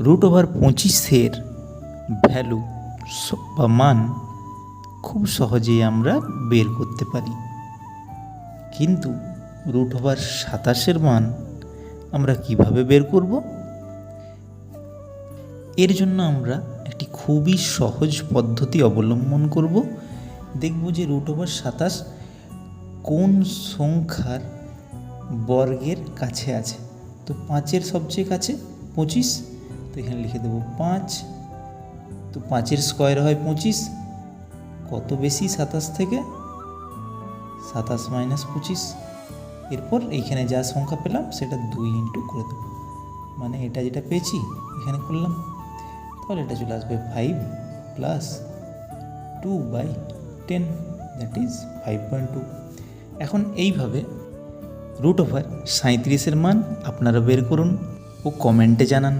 Root over পঁচিশের value বা মান খুব সহজেই আমরা বের করতে পারি। কিন্তু রুট ওভার সাতাশের মান আমরা কীভাবে বের করব? এর জন্য আমরা একটি খুবই সহজ পদ্ধতি অবলম্বন করব। দেখব যে রুট ওভার সাতাশ কোন সংখ্যার বর্গের কাছে আছে। তো পাঁচের সবচেয়ে কাছে পঁচিশ তো এখানে লিখে দেবো পাঁচ। তো পাঁচের স্কোয়ার হয় পঁচিশ। কত বেশি? সাতাশ থেকে সাতাশ মাইনাস পঁচিশ। এরপর এইখানে যা সংখ্যা পেলাম, সেটা দুই ইন্টু করে দেবো। মানে এটা যেটা পেয়েছি, এখানে করলাম। তাহলে এটা চলে আসবে five plus two by ten that is five point two এখন এইভাবে রুট ওভার সাঁত্রিশের মান আপনারা বের করুন ও কমেন্টে জানান।